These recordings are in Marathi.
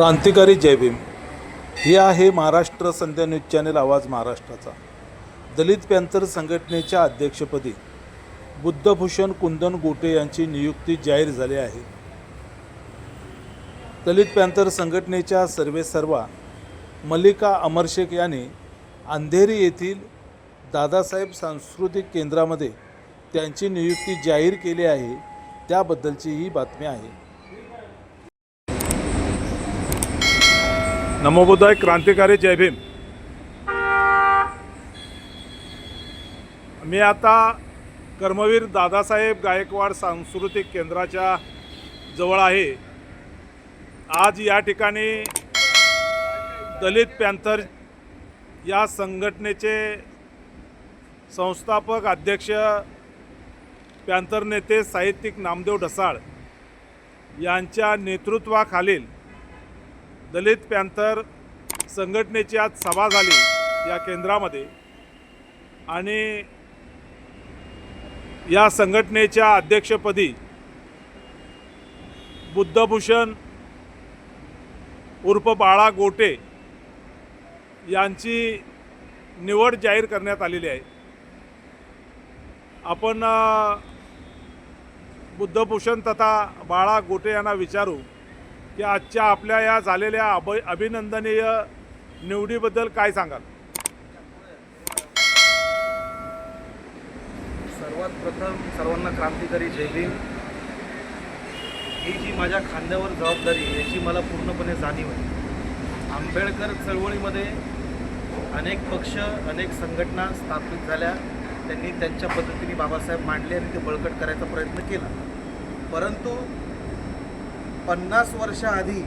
क्रांतिकारी जय भीम. हे आहे महाराष्ट्र संध्या न्यूज चॅनेल आवाज महाराष्ट्राचा. दलित पॅन्थर संघटनेच्या अध्यक्षपदी बुद्धभूषण कुंदन गोटे यांची नियुक्ती जाहीर झाली आहे. दलित पॅन्थर संघटनेच्या सर्वेसर्वा मल्लिका अमरशेख यांनी अंधेरी येथील दादासाहेब सांस्कृतिक केंद्रामध्ये त्यांची नियुक्ती जाहीर केली आहे. त्याबद्दलची ही बातमी आहे. नमोबुद्धाय क्रांतिकारी जय भीम. मी आता कर्मवीर दादासाहेब गायकवाड सांस्कृतिक केंद्राच्या जवळ आहे. आज या ठिकाणी दलित पॅन्थर या संघटनेचे संस्थापक अध्यक्ष पॅन्थर नेते साहित्यिक नामदेव ढसाळ यांच्या नेतृत्वाखालील दलित पॅन्थर संघटनेची आज सभा झाली या केंद्रामध्ये. आणि या संघटनेच्या अध्यक्षपदी बुद्धभूषण उर्फ बाळा गोटे यांची निवड जाहीर करण्यात आलेली आहे. आपण बुद्धभूषण तथा बाळा गोटे यांना विचारू. की आजच्या आपल्या या झालेल्या अभ अभिनंदनीय निवडीबद्दल काय सांगाल? सर्वात प्रथम सर्वांना क्रांतिकारी जय भीम. ही जी माझ्या खांद्यावर जबाबदारी याची मला पूर्णपणे जाणीव आहे. आंबेडकर चळवळीमध्ये अनेक पक्ष अनेक संघटना स्थापित झाल्या. त्यांनी त्यांच्या पद्धतीने बाबासाहेब मांडले आणि ते बळकट करायचा प्रयत्न केला. परंतु पन्नास वर्षाआधी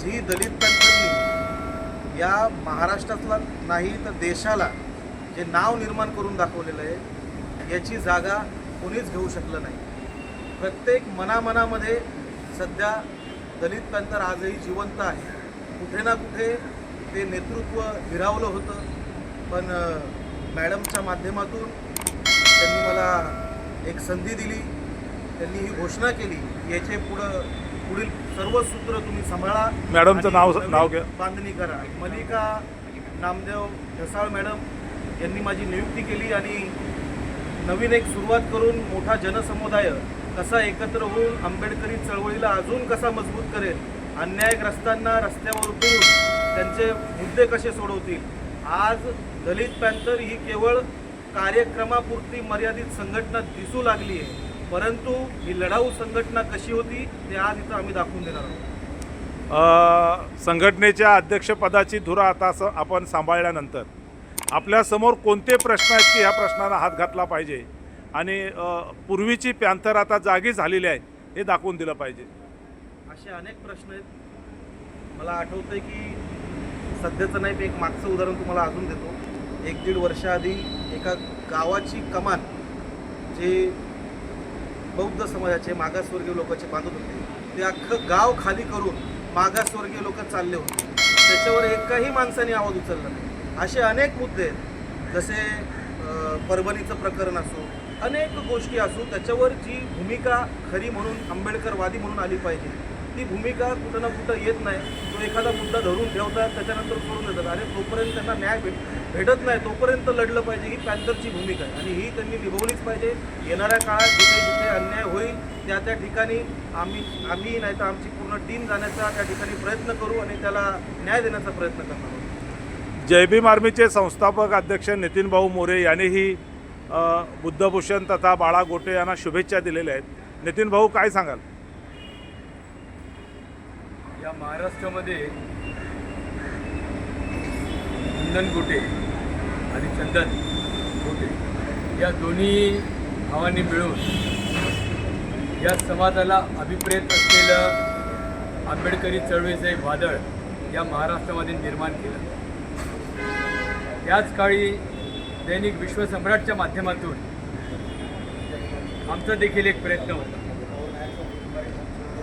जी दलित पॅंथरनी या महाराष्ट्रातला नाही तर देशाला जे नाव निर्माण करून दाखवलेलं आहे याची जागा कोणीच घेऊ शकलं नाही. प्रत्येक मनामनामध्ये सध्या दलित पॅंथर आजही जिवंत आहे. कुठे ना कुठे ते नेतृत्व हिरावलं होतं पण मॅडमच्या माध्यमातून त्यांनी मला एक संधी दिली. त्यांनी ही घोषणा केली याचे पुढं पुढील सर्व सूत्र तुम्ही सांभाळा मॅडमचं नाव- नाव घ्या. बांधणी करा. मलिका नामदेव ढसाळ मॅडम यांनी माझी नियुक्ती केली आणि नवीन एक सुरुवात करून मोठा जनसमुदाय कसा एकत्र होऊन आंबेडकरी चळवळीला अजून कसा मजबूत करेल अन्यायग्रस्तांना रस्त्यावर उतरून त्यांचे मुद्दे कसे सोडवतील? आज दलित पॅंथर ही केवळ कार्यक्रमापुरती मर्यादित संघटना दिसू लागली आहे परंतु ही लढाऊ संघटना कशी होती ते आज इथं आम्ही दाखवून देणार आहोत. संघटनेच्या अध्यक्षपदाची धुरा आता स आपण सांभाळल्यानंतर आपल्यासमोर कोणते प्रश्न आहेत की ह्या प्रश्नाला हात घातला पाहिजे? आणि पूर्वीची पॅंथर आता जागी झालेली आहे हे दाखवून दिलं पाहिजे. असे अनेक प्रश्न आहेत. मला आठवतंय की सध्याचं नाही एक मागचं उदाहरण तुम्हाला अजून देतो. एक दीड वर्षाआधी एका गावाची कमान जे बौद्ध समाजाचे मागासवर्गीय लोकांचे बांधत होते. ते अख्खं गाव खाली करून मागासवर्गीय लोक चालले होते. त्याच्यावर एकाही माणसाने आवाज उचलला नाही. असे अनेक मुद्दे आहेत. जसे परभणीचं प्रकरण असो अनेक गोष्टी असो त्याच्यावर जी भूमिका खरी म्हणून आंबेडकरवादी म्हणून आली पाहिजे ती भूमिका कुठं ना कुठं येत नाही. एखादा मुद्दा धरून ठेवतात त्याच्यानंतर सोडून देतात. आणि तोपर्यंत त्यांना न्याय भेट भेटत नाही तोपर्यंत लढलं पाहिजे. ही पॅन्थरची भूमिका आहे. आणि ही त्यांनी निभवलीच पाहिजे. येणाऱ्या काळात जिथे जिथे अन्याय होईल त्या त्या ठिकाणी आम्ही आम्ही नाही तर आमची पूर्ण टीम जाण्याचा त्या ठिकाणी प्रयत्न करू आणि त्याला न्याय देण्याचा प्रयत्न करणार आहोत. जय भीम आर्मीचे संस्थापक अध्यक्ष नितीन भाऊ मोरे यांनीही बुद्धभूषण तथा बाळा गोटे यांना शुभेच्छा दिलेल्या आहेत. नितीन भाऊ काय सांगाल? या महाराष्ट्रामध्ये कुंदन गोटे आणि चंदन गोटे या दोन्ही भावांनी मिळून या समाजाला अभिप्रेत असलेलं आंबेडकरी चळवळीचं एक वादळ या महाराष्ट्रामध्ये निर्माण केलं. याच काळी दैनिक विश्वसम्राटच्या माध्यमातून आमचा देखील एक प्रयत्न होता.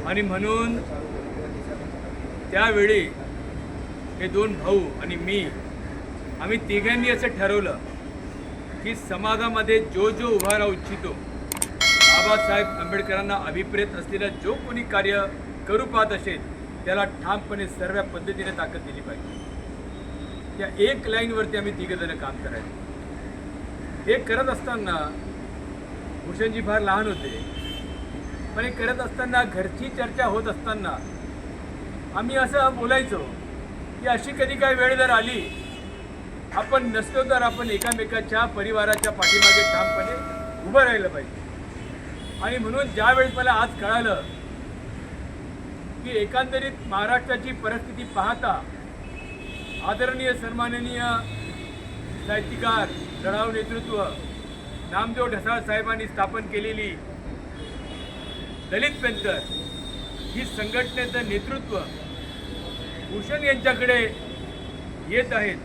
आणि म्हणून त्यावेळी हे दोन भाऊ आणि मी आम्ही तिघांनी असं ठरवलं की समाजामध्ये जो जो उभा राहू इच्छितो बाबासाहेब आंबेडकरांना अभिप्रेत असलेलं जो कोणी कार्य करू पाहत असेल त्याला ठामपणे सर्व पद्धतीने ताकद दिली पाहिजे. त्या एक लाईनवरती आम्ही तिघ जण काम करायचं. हे करत असताना भूषणजी फार लहान होते पण हे करत असताना घरची चर्चा होत असताना आम्ही असं बोलायचो की अशी कधी काय वेळ जर आली आपण नसलो तर आपण एकामेकाच्या परिवाराच्या पाठीमागे ठामपणे उभं राहिलं पाहिजे. आणि म्हणून ज्यावेळेस मला आज कळालं की एकंदरीत महाराष्ट्राची परिस्थिती पाहता आदरणीय सन्माननीय साहित्यकार लढाऊ नेतृत्व नामदेव ढसाळ साहेबांनी स्थापन केलेली दलित पेंटर ही संघटनेचं नेतृत्व भूषण यांच्याकडे येत आहेत.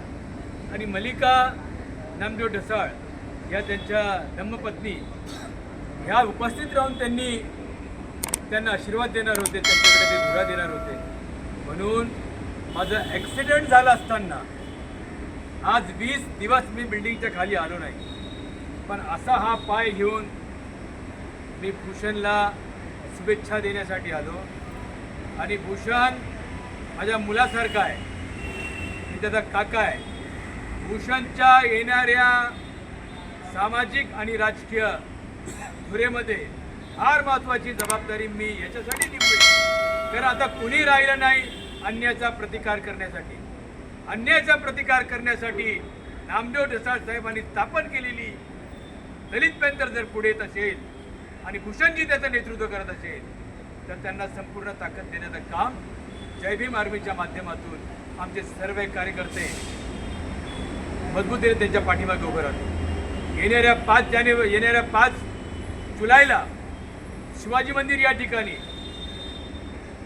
आणि मल्लिका नामदेव ढसाळ या त्यांच्या धम्मपत्नी ह्या उपस्थित राहून त्यांनी त्यांना आशीर्वाद देणार होते त्यांच्याकडे ते धुरा देणार होते. म्हणून माझं ॲक्सिडेंट झालं असताना आज वीस दिवस मी बिल्डिंगच्या खाली आलो नाही. पण असा हा पाय घेऊन मी भूषणला शुभेच्छा देण्यासाठी आलो. आणि भूषण माझ्या मुलासारखा आहे. मी त्याचा काका आहे. भूषणच्या येणाऱ्या सामाजिक आणि राजकीय धुरेमध्ये फार महत्त्वाची जबाबदारी मी याच्यासाठी निभवेल. कारण आता कुणी राहिलं नाही अन्यायाचा प्रतिकार करण्यासाठी. अन्यायाचा प्रतिकार करण्यासाठी नामदेव ढसाळ साहेबांनी स्थापन केलेली दलित पॅंथर जर पुढे येत असेल आणि भूषणजी त्याचं नेतृत्व करत असेल तर त्यांना संपूर्ण ताकद देण्याचं काम जय भीम आर्मीच्या माध्यमातून आमचे सर्व कार्यकर्ते मजबूतीने त्यांच्या पाठीमागे उभं राहतो येणाऱ्या पाच जानेवारी येणाऱ्या पाच जुलैला शिवाजी मंदिर या ठिकाणी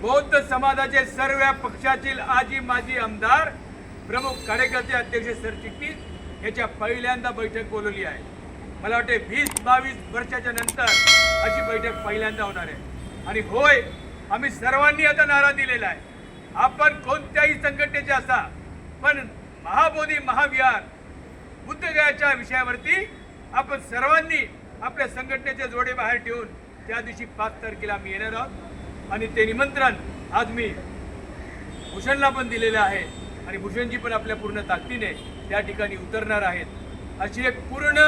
बौद्ध समाजाचे सर्व पक्षातील आजी माजी आमदार प्रमुख कार्यकर्ते अध्यक्ष सरचिटणीस याच्या पहिल्यांदा बैठक बोलवली आहे. मला वाटते वीस बावीस वर्षाच्या नंतर अशी बैठक पहिल्यांदा होणार आहे. आणि होय आम्ही सर्वांनी आता नारा दिलेला आहे. आपण कोणत्याही संघटनेचे असा पण महाबोधी महाविहार बुद्धगयाच्या विषयावरती आपण सर्वांनी आपल्या संघटनेचे जोडे बाहेर ठेवून त्या दिवशी पाच तारखेला आम्ही येणार आहोत. आणि ते निमंत्रण आज मी भूषणला पण दिलेलं आहे. आणि भूषणजी पण आपल्या पूर्ण ताकदीने त्या ठिकाणी उतरणार आहेत. अशी एक पूर्ण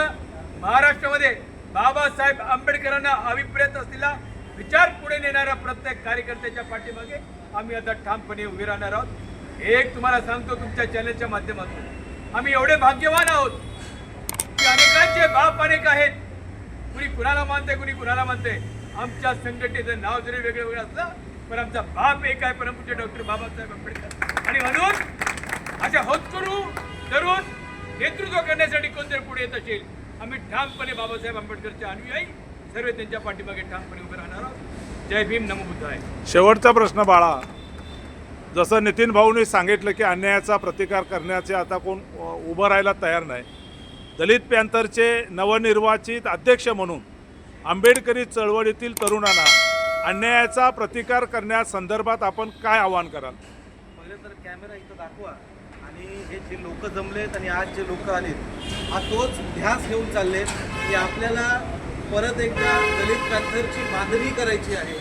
महाराष्ट्रामध्ये बाबासाहेब आंबेडकरांना अभिप्रेत असलेला विचार पुढे नेणाऱ्या प्रत्येक कार्यकर्त्याच्या पाठीमागे आम्ही आता ठामपणे उभे राहणार आहोत. एक तुम्हाला सांगतो तुमच्या चॅनलच्या माध्यमातून. आम्ही एवढे भाग्यवान आहोत की अनेकांचे बाप अनेक आहेत. कुणी कुणाला मानते कुणी कुणाला मानते आमच्या संघटनेचं नाव जरी वेगळं वेगळं असलं पण आमचा बाप एक आहे. परमपूज्य डॉक्टर बाबासाहेब आंबेडकर. आणि म्हणून अशा होतकरू तरुण नेतृत्व करण्यासाठी कोणतरी पुढे येत असेल आम्ही ठामपणे बाबासाहेब आंबेडकरच्या अनुयायी सर्व त्यांच्या पाठीमागे ठामपणे उभे राहणार आहोत. जय भीम नमो बुद्धाय. शेवटचा प्रश्न बाळा. जसं नितीन भाऊने सांगितलं की अन्यायाचा प्रतिकार करण्याचे आता कोण उभं राहायला तयार नाही. दलित पॅंथरचे नवनिर्वाचित अध्यक्ष म्हणून आंबेडकरी चळवळीतील तरुणांना अन्यायाचा प्रतिकार करण्यासंदर्भात आपण काय आवाहन कराल? पहिलं तर कॅमेरा इथं दाखवा आणि हे जे लोक जमलेत आणि आज जे लोक आलेत हा तोच ध्यास घेऊन चाललेत की आपल्याला परत एकदा दलित पॅन्थरची बांधणी करायची आहे.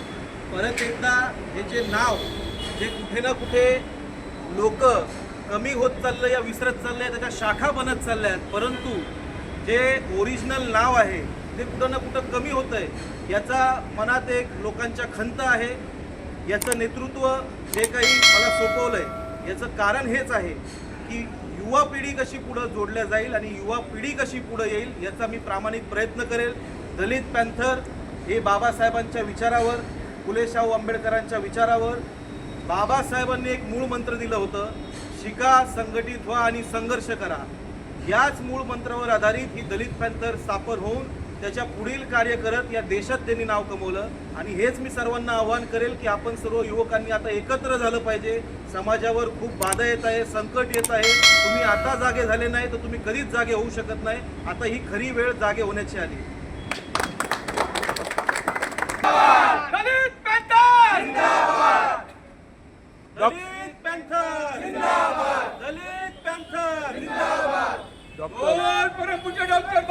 परत एकदा ह्याचे नाव जे कुठे ना कुठे लोक कमी होत चाललं या विसरत चाललंय त्याच्या शाखा बनत चालल्या आहेत परंतु जे ओरिजिनल नाव आहे ते कुठं ना कुठं कमी होत आहे याचा मनात एक लोकांच्या खंत आहे. याचं नेतृत्व जे काही मला सोपवलं आहे याचं कारण हेच आहे की युवा पिढी कशी पुढं जोडल्या जाईल आणि युवा पिढी कशी पुढं येईल याचा मी प्रामाणिक प्रयत्न करेल. दलित पॅन्थर हे बाबासाहेबांच्या विचारावर फुले शाहू आंबेडकरांच्या विचारावर बाबासाहेबांनी एक मूळ मंत्र दिलं होतं शिका संघटित व्हा आणि संघर्ष करा. याच मूळ मंत्रावर आधारित ही दलित पॅन्थर स्थापन होऊन त्याच्या पुढील कार्य करत या देशात त्यांनी नाव कमवलं. आणि हेच मी सर्वांना आवाहन करेल की आपण सर्व युवकांनी आता एकत्र झालं पाहिजे. समाजावर खूप बाधा येत आहे संकट येत आहे. तुम्ही आता जागे झाले नाही तर तुम्ही कधीच जागे होऊ शकत नाही. आता ही खरी वेळ जागे होण्याची आली Dalit Panther Dalit Panther Dalit Panther बोल परमपूज्य डॉक्टर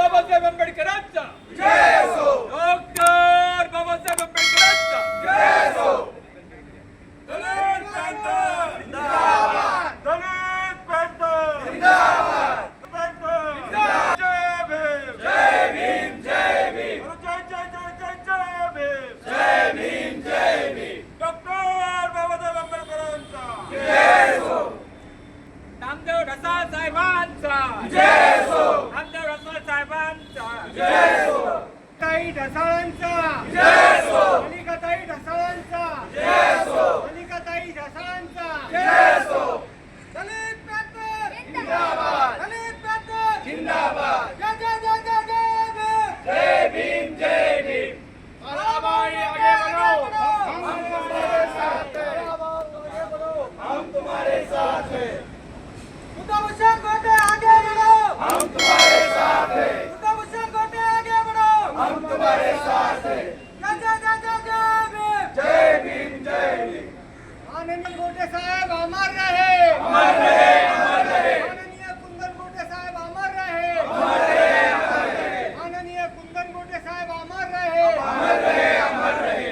घसाळांचा गोटे साहेब अमर रहे. अमर रहे अमर रहे. माननीय कुंदन गोटे साहेब अमर रहे. अमर रहे अमर रहे. माननीय कुंदन गोटे साहेब अमर रहे. अमर रहे अमर रहे.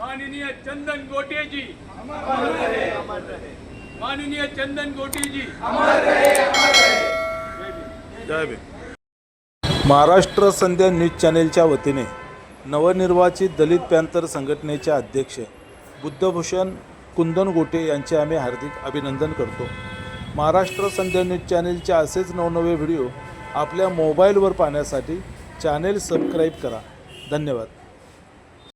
माननीय चंदन गोटेजी माननीय चंदन गोटेजी जय भीम. महाराष्ट्र संध्या न्यूज चॅनेलच्या वतीने नवनिर्वाचित दलित पॅंथर संघटनेचे अध्यक्ष बुद्धभूषण कुंदन गोटे यांचे आम्ही हार्दिक अभिनंदन करतो. महाराष्ट्र संध्या न्यूज चॅनेलचे असेच नवनवे व्हिडिओ आपल्या मोबाईलवर पाहण्यासाठी चॅनेल सबस्क्राईब करा. धन्यवाद.